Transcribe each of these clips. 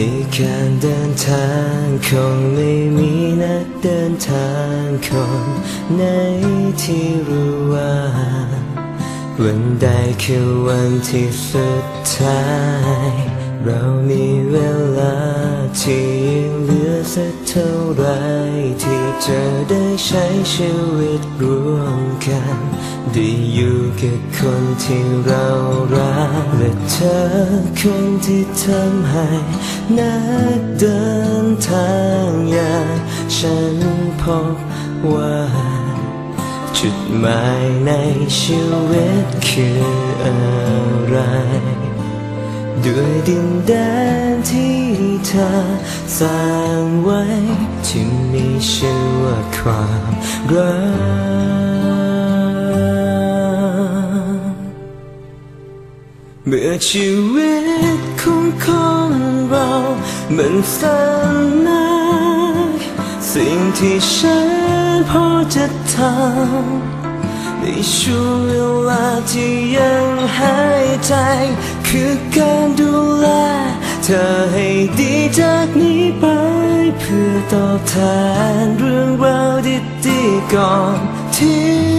ในการเดินทางคงไม่มีนักเดินทางคนไหนที่รู้ว่า วันใดคือวันที่สุดท้าย เรามีเวลาที่ยังเหลือสักเท่าไรที่จะได้ใช้ชีวิตร่วมกันได้อยู่กับคนที่เรารักและเธอคนที่ทำให้นักเดินทางอย่างฉันพบว่าจุดหมายในชีวิตคืออะไร ด้วยดินแดนที่เธอสร้างไว้ ที่มีชื่อว่าความรักเมื่อชีวิตของคนเรามันสั้นนักสิ่งที่ฉันพอจะทำในช่วงเวลาที่ยังหายใจ คือการดูแล เธอให้ดีจากนี้ไป เพื่อตอบแทนเรื่องราวดีๆก่อนที่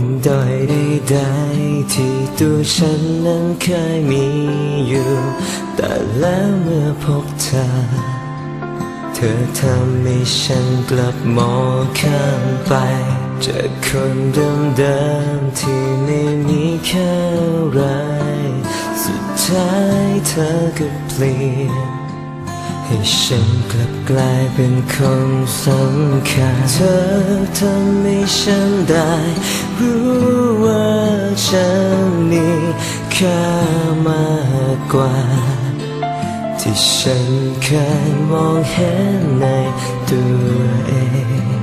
มด้อยใดๆที่ตัวฉันนั้นเคยมีอยู่ แต่แล้วเมื่อพบเธอ เธอทำให้ฉันกลับมองข้ามไป จากคนเดิมๆที่ไม่มีค่าไร สุดท้ายเธอก็เปลี่ยน ให้ฉันกลับกลายเป็นคนสำคัญเธอทำให้ฉันได้รู้ว่าฉันมีค่ามากกว่า ที่ฉันเคยมองเห็นในตัวเอง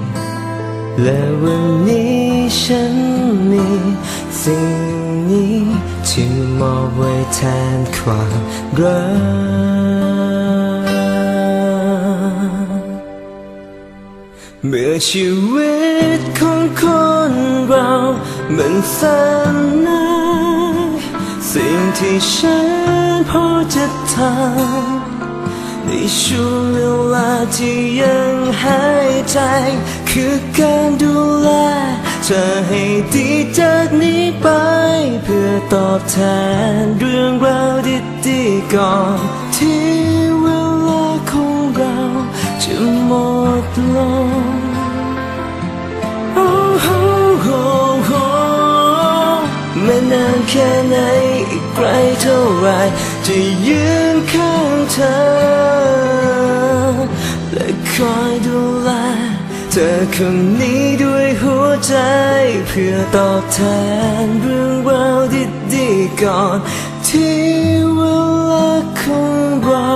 และวันนี้ฉันมีสิ่งนี้ที่มอบไว้แทนความรัก เมื่อชีวิตของคนเรามันสั้นนักสิ่งที่ฉันพอจะทำในช่วงเวลาที่ยังหายใจ คือการดูแลเธอให้ดีจากนี้ไป เพื่อตอบแทนเรื่องราวดีๆก่อนที่เวลาของเราจะหมดลง ไม่นานแค่ไหนอีกไกลเท่าไรจะยืนข้างเธอ และคอยดูแลเธอคนนี้ด้วยหัวใจ เพื่อตอบแทนเรื่องราวดีๆก่อน ที่เวลาของเรา